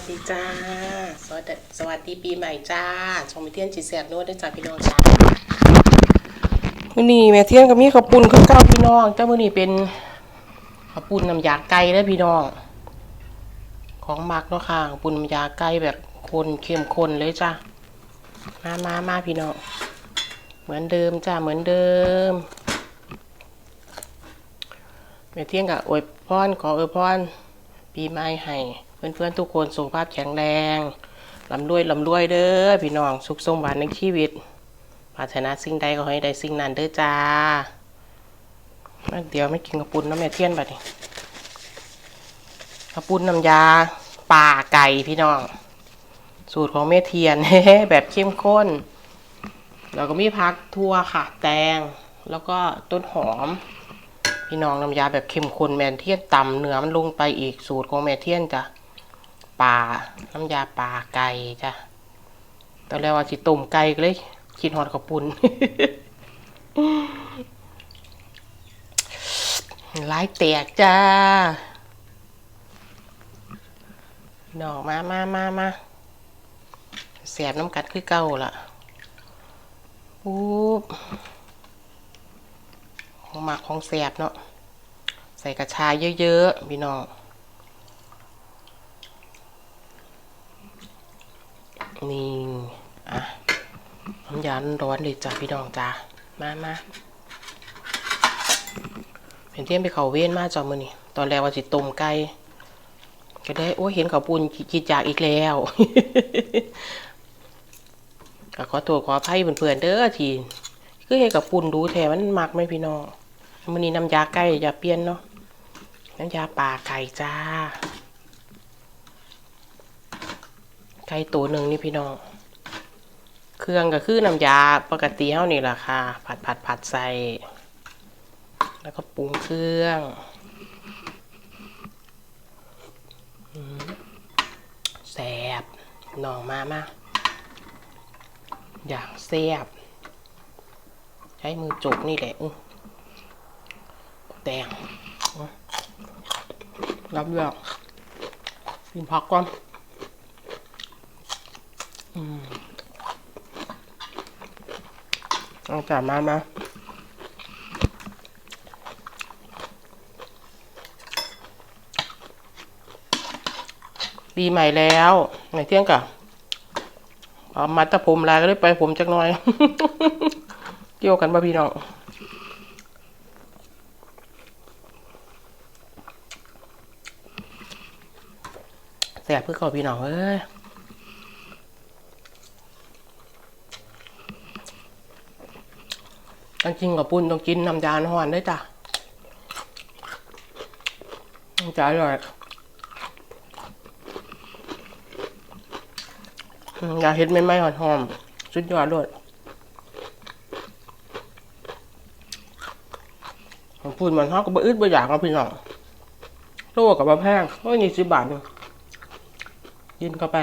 วัสดีจ้า สวัสดีสวัสดีปีใหม่จ้า ชมเทียนจีแสบนวดด้วยจ้าพี่น้องจ้ามื้อนี้แม่เทียนก็มีข้าวปุ้นคือเก่าพี่น้องจ้ามื้อนี้เป็นข้าวปุ้นน้ำยาไก่เด้อพี่น้อง ของมักเนาะค่ะข้าวปุ้นน้ำยาไก่แบบคนเข้มข้นเลยจ้ามามามาพี่น้อง เหมือนเดิมจ้าเหมือนเดิมแม่เทียงกับอวยพรขออวยพรปีใหม่ให้ เพื่อนๆทุกคนสุขภาพแข็งแรงลำรวยลำรวยเด้อพี่น้องสุขสมหวานในชีวิตปรารถนาสิ่งใดก็ให้ได้สิ่งนั้นเด้อจ้าเดี๋ยวไม่กินกระปุนน้ำแม่เทียนบัดนี้กระปุนน้ำยาป่าไก่พี่น้อง สูตรของแม่เทียนแบบเข้มข้นแล้วก็มีพักทั่วค่ะ แตง แล้วก็ต้นหอม พี่น้องน้ำยาแบบเข้มข้นแมนเทียนตำเนื้อมันลงไปอีกสูตรของแม่เทียนจ้ะ ปลาน้ำยาปลาไก่จ้ะตอนแรกว่าสิต้มไก่เลย คิดฮอดข้าวปุ้นลายแตกจ้าน้องมามามามาแสบน้ำกัดคือเก่าล่ะปุ๊บของหมักของแสบเนาะใส่กระชายเยอะๆพี่น้อง นี่อะน้ำยาร้อนเลยจ้ะพี่น้องจ้ามามาเป็นเที่ยงไปเขาเว้นมาจ้ะมือนี่ตอนแรกว่าสิต้มไก่ก็ได้ โอ้เห็นเขาวปุนกินจากอีกแล้วก็ขอโทษขออภัยเพื่อนๆเด้อทีคือเฮ็ดกับปุ่นดูแถมันมักไหมพี่น้องมันนี้น้ำยาไก่ยาเปลี่ยนเนาะน้ำยาป่าไก่จ้า ไก่ตัวหนึ่งนี่พี่น้อง เครื่องก็คือน้ำยาปกติเท่านี่แหละค่ะ ผัดผัดผัดใส่ แล้วก็ปรุงเครื่องแซบหน่องมามาอย่างแซบใช้มือจุกนี่แหละแตงรับเลือกกินผักก่อน เอาจานมามาปีใหม่แล้วไหนเที่ยงกับเอามาแตะผมลายก็ได้ไปผมจักหน่อย เกี่ยวกันป่พี่น้องแสบเพื่อขอพี่น้องเอ้ย ต้องกินกับปุ้นต้องกินน้ำยาหวานด้วยจ้ะจาอร่อยอยากเห็ดไม่ไหม้หอมๆสุดยอดเลยผมพูดมันเขาก็บ่อึดบ่อยากเอาพี่น้องโลกับบ่แพงโอ้ยยี่สิบบาทหนึงกินเข้าไป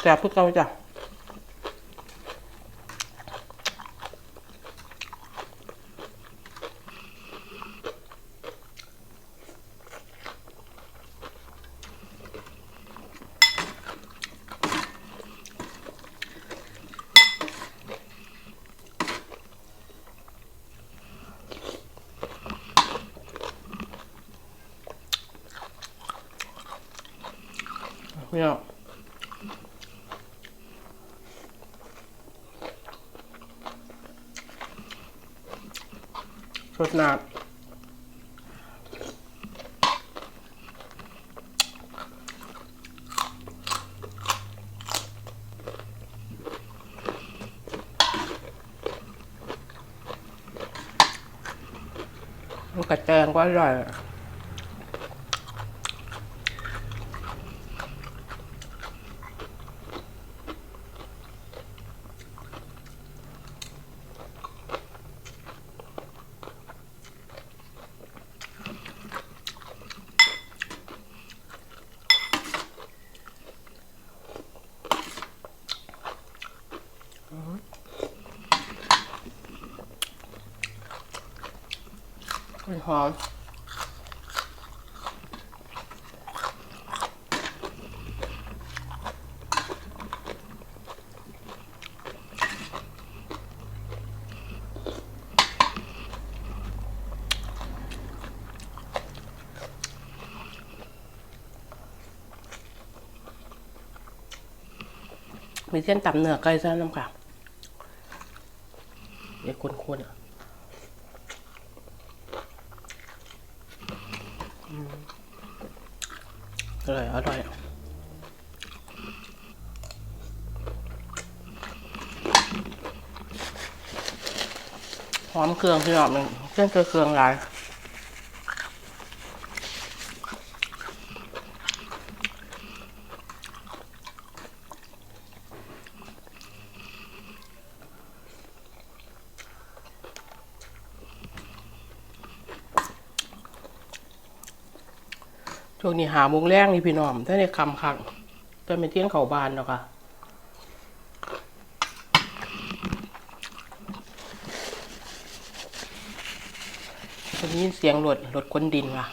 แซ่บเพื่อเก่าจ้ะพี่น้อ รสน้ำกระแจงก็อร่อย อมมีเส้นต่ำเนื้อไก่ซะน้ำค่ะเดี๋ยวคนๆอะ อร่อย อร่อยหอมเครื่องพี่น้องมันเส้นเครื่องหลาย ช่วงนี้หามุงแรงนี่พี่น้องถ้าในคำคักจะเป็นเที่ยงเขาบานแล้วค่ะตอนนี้เสียงรถรถคนดินว่ะ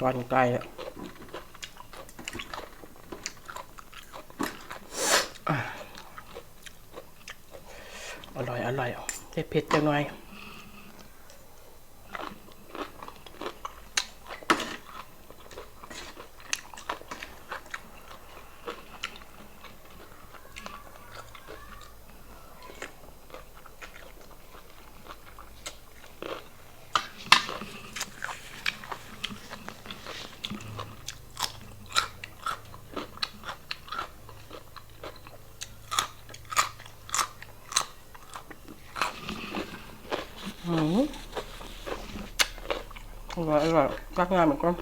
ตอนไกลอะอ ร่อยอร่อยเผ็ดจังหน่อย อืม อร่อยอร่อยรักงานเหมือนกัน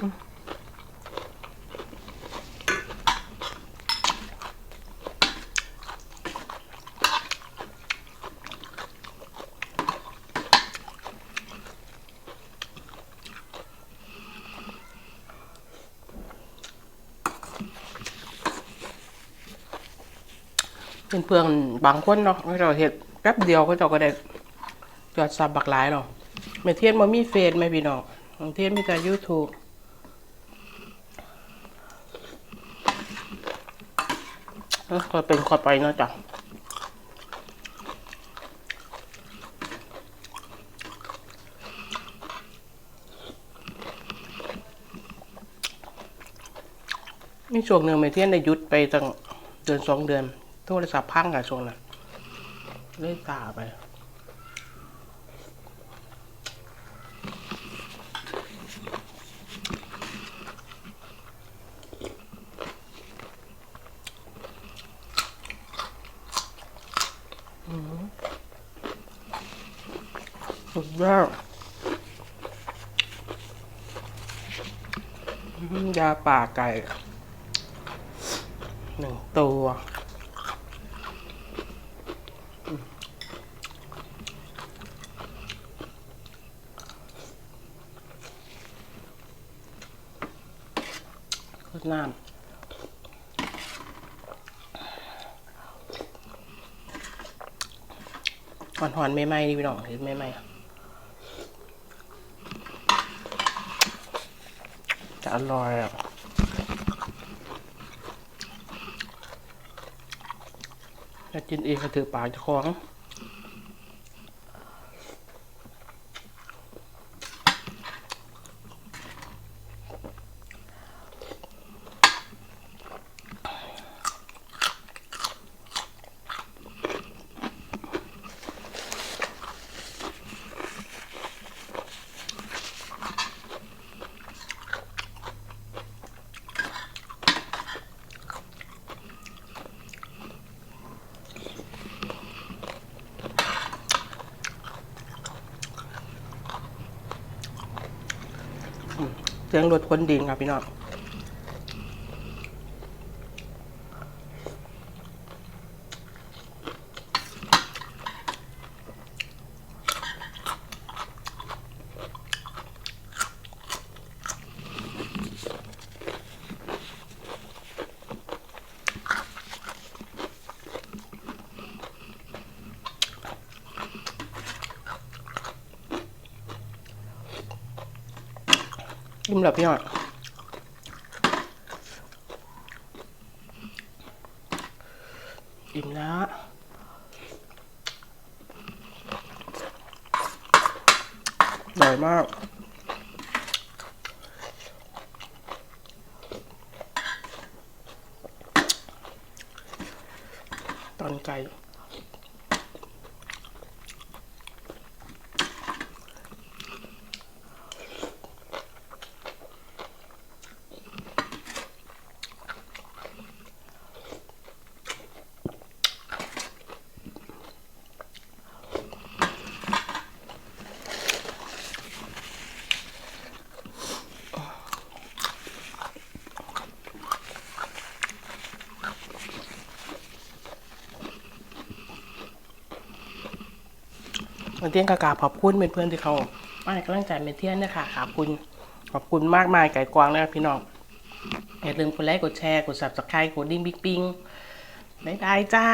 อืมเป็นเพื่อนบางคนเนาะเราเห็ดแป๊บเดียวก็เจะก็ได้ยอดซับบักหลายหรอก แม่เทียนบ่มีเฟซไหมพี่น้องแม่เทียนมีแต่ YouTube เอ้อก็เป็นขอไปเนาะจ้ะมีช่วงหนึ่งแม่เทียนได้ยุดไปตั้งเดือนสองเดือน โทรศัพท์พังอะช่วงนั้นเลยตาไป สุ ดยอดยาป่าไก่หนึ่งตัวอืมโคตรน้ำหอนๆไม่ไหม้ๆนี่พี่น้องเห็นไม่ไหม จะอร่อยอะจะกินเองก็ถือปากจะคล้อง เสียงรถคนดินครับพี่น้อง อิ่มแล้วพี่น้องอิ่มแล้วอร่อยมากตอนไก่ วันเที่ยงกากาขอบคุณเพื่อนๆที่เขามาให้กำลังใจเป็นเที่ยนนะคะขอบคุณขอบคุณมากมายไก่กวางนะครับพี่น้องอย่าลืมกดไลค์กดแชร์กด subscribe กดดิ้งบิ๊กปิงบ๊ายบายจ้า